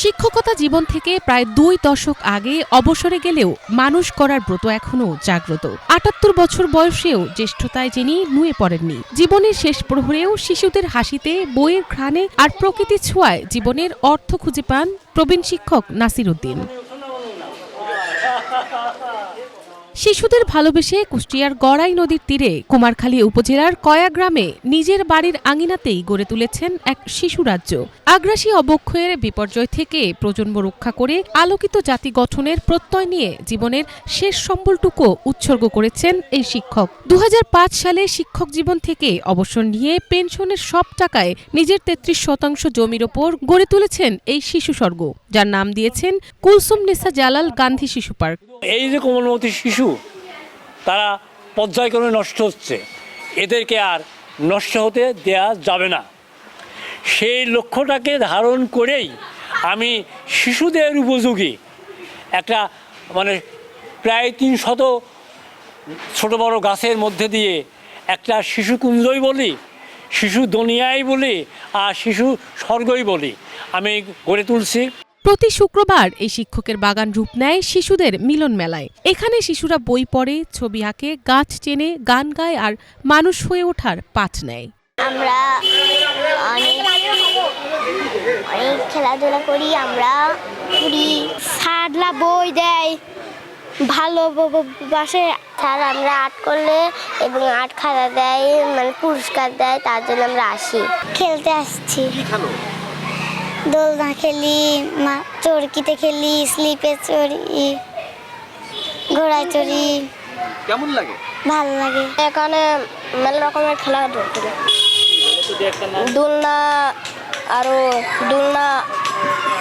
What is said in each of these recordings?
শিক্ষকতা জীবন থেকে প্রায় দুই দশক আগে অবসরে গেলেও মানুষ করার ব্রত এখনও জাগ্রত। আটাত্তর বছর বয়সেও জ্যেষ্ঠতায় যিনি নুয়ে পড়েননি। জীবনের শেষ প্রহরেও শিশুদের হাসিতে, বইয়ের ঘ্রাণে আর প্রকৃতি ছোঁয়ায় জীবনের অর্থ খুঁজে পান প্রবীণ শিক্ষক নাসির উদ্দিন। শিশুদের ভালোবেসে কুষ্টিয়ার গড়াই নদীর তীরে কুমারখালী উপজেলার কয়া গ্রামে নিজের বাড়ির আঙিনাতেই গড়ে তুলেছেন এক শিশু রাজ্য। আগ্রাসী অবক্ষয়ের বিপর্যয় থেকে প্রজন্ম রক্ষা করে আলোকিত জাতি গঠনের প্রত্যয় নিয়ে জীবনের শেষ সম্বলটুকু উৎসর্গ করেছেন এই শিক্ষক। দু হাজার পাঁচ সালে শিক্ষক জীবন থেকে অবসর নিয়ে পেনশনের সব টাকায় নিজের তেত্রিশ শতাংশ জমির ওপর গড়ে তুলেছেন এই শিশু স্বর্গ, যার নাম দিয়েছেন কুলসুম নেসা জালাল গান্ধী শিশু পার্ক। এই যে কোমলমতি শিশু, তারা পর্যায়ক্রমে নষ্ট হচ্ছে। এদেরকে আর নষ্ট হতে দেয়া যাবে না। সেই লক্ষ্যটাকে ধারণ করেই আমি শিশুদের উপযোগী একটা মানে প্রায় তিন শত ছোটো বড় গাছের মধ্যে দিয়ে একটা শিশু কুঞ্জই বলি, শিশু দুনিয়াই বলি, আর শিশু স্বর্গই বলি। আমি গড়ে তুলছি। প্রতি শুক্রবার এই শিক্ষকের বাগান রূপ নেয় শিশুদের মিলন মেলায়। এখানে শিশুরা বই পড়ে ছবি আঁকে গাছ চেনে গান গায় আর মানুষ হয়ে ওঠার পাঠ নেয়। আমরা অনেক অনেক খেলাধুলা করি আমরা ঘুরি। স্যাররা বই দেয় ভালো বাসে। স্যার আমরা আর্ট করলে এবং আর্ট খাতা দেয় মানে পুরস্কার দেয় তার জন্য আমরা আসি। খেলতে আসছি। দোলনা খেলি মা চরকিতে খেলি স্লিপে চড়ি ঘোড়ায় চড়ি। কেমন লাগে? ভালো লাগে। এখানে মেলা রকমের খেলা দুলনা আরও দোলনা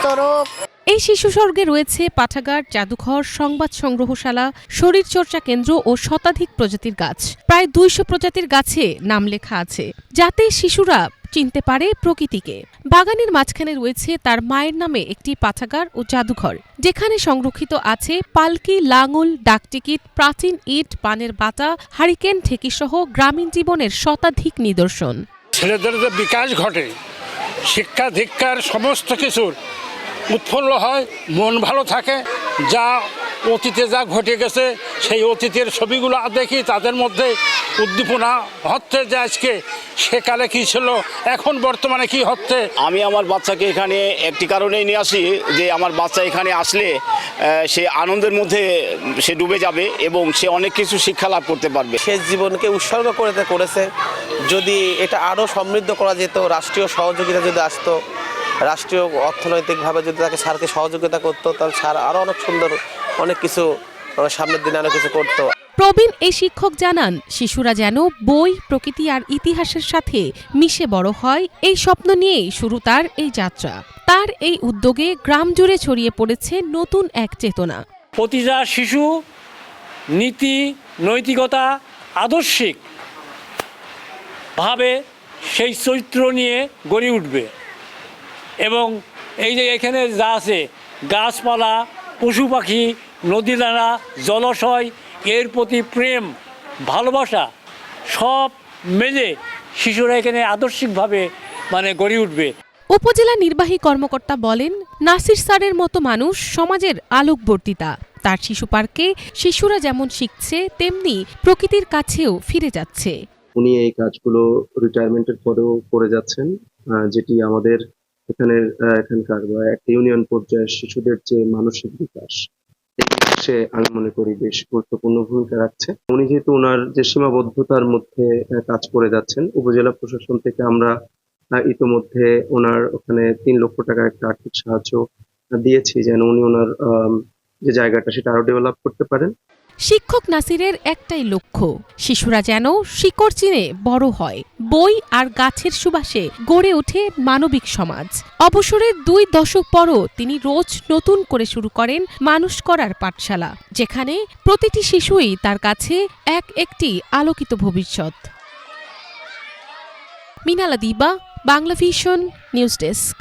চড়ক এই শিশু স্বর্গে রয়েছে পাঠাগার জাদুঘর সংবাদ সংগ্রহশালা শরীরচর্চা কেন্দ্র ও শতাধিক প্রজাতির গাছ। প্রায় দুইশো প্রজাতির গাছে নাম লেখা আছে। যাতে শিশুরা চিনতে পারে প্রকৃতিকে। বাগানের মাঝখানে রয়েছে তার মায়ের নামে একটি পাঠাগার ও জাদুঘর। যেখানে সংরক্ষিত আছে পালকি, লাঙল, ডাকটিকিট, প্রাচীন ইট, পানের বাটা, হারিকেন ঠেকিসহ গ্রামীণ জীবনের শতাধিক নিদর্শন। ছেলেদের যে বিকাশ ঘটে, শিক্ষা দীক্ষার সমস্ত কিছুর উৎফুল্ল হয়, মন ভালো থাকে, যা অতীতে যা ঘটে গেছে সেই অতীতের ছবিগুলো দেখি তাদের মধ্যে উদ্দীপনা হচ্ছে যে আজকে সেকালে কী ছিল এখন বর্তমানে কি হচ্ছে? আমি আমার বাচ্চাকে এখানে একটি কারণেই নিয়ে আসি যে আমার বাচ্চা এখানে আসলে সে আনন্দের মধ্যে সে ডুবে যাবে এবং সে অনেক কিছু শিক্ষা লাভ করতে পারবে। শেষ জীবনকে উৎসর্গ করে করেছে। যদি এটা আরও সমৃদ্ধ করা যেত রাষ্ট্রীয় সহযোগিতা যদি আসতো রাষ্ট্রীয় অর্থনৈতিকভাবে যদি তাকে স্যারকে সহযোগিতা করতো তাহলে স্যার আরও অনেক সুন্দর অনেক কিছু সামনের দিনে আরও কিছু করতো প্রবীণ এই শিক্ষক জানান শিশুরা যেন বই প্রকৃতি আর ইতিহাসের সাথে মিশে বড় হয় এই স্বপ্ন নিয়েই শুরু তার এই যাত্রা। তার এই উদ্যোগে গ্রাম জুড়ে ছড়িয়ে পড়েছে নতুন এক চেতনা। প্রতিটা শিশু নীতি নৈতিকতা আদর্শিক ভাবে সেই চরিত্র নিয়ে গড়ে উঠবে। এবং এই যে এখানে যা আছে গাছপালা পশু পাখি নদী নালা জলাশয় এর প্রতি প্রেম ভালোবাসা সব মেলে শিশুরা এখানে আদর্শিকভাবে মানে গড়ে উঠবে। উপজেলা নির্বাহী কর্মকর্তা বলেন নাসির স্যারের মতো মানুষ সমাজের আলোকবর্তিতা। তার শিশু পার্কে শিশুরা যেমন শিখছে তেমনি প্রকৃতির কাছেও ফিরে যাচ্ছে। উনি এই কাজগুলো রিটায়ারমেন্টের পরেও করে যাচ্ছেন যেটি আমাদের এখানের আহ, এখানকার একটা ইউনিয়ন পর্যায়ের শিশুদের যে মানসিক বিকাশ বিকাশে আমি মনে করি বেশ গুরুত্বপূর্ণ ভূমিকা রাখছে। উনি যেহেতু ওনার যে সীমাবদ্ধতার মধ্যে কাজ করে যাচ্ছেন উপজেলা প্রশাসন থেকে আমরা ইতোমধ্যে ওনার ওখানে তিন লক্ষ টাকা একটা আর্থিক সাহায্য দিয়েছি যেন উনি ওনার যে জায়গাটা সেটা আরও ডেভেলপ করতে পারেন। শিক্ষক নাসিরের একটাই লক্ষ্য, শিশুরা যেন শিকড় চিনে বড় হয়। বই আর গাছের সুবাসে গড়ে ওঠে মানবিক সমাজ। অবসরের দুই দশক পরও তিনি রোজ নতুন করে শুরু করেন মানুষ করার পাঠশালা, যেখানে প্রতিটি শিশুই তার কাছে এক একটি আলোকিত ভবিষ্যৎ। মিনালা দিবা, বাংলা ভিশন, নিউজ ডেস্ক।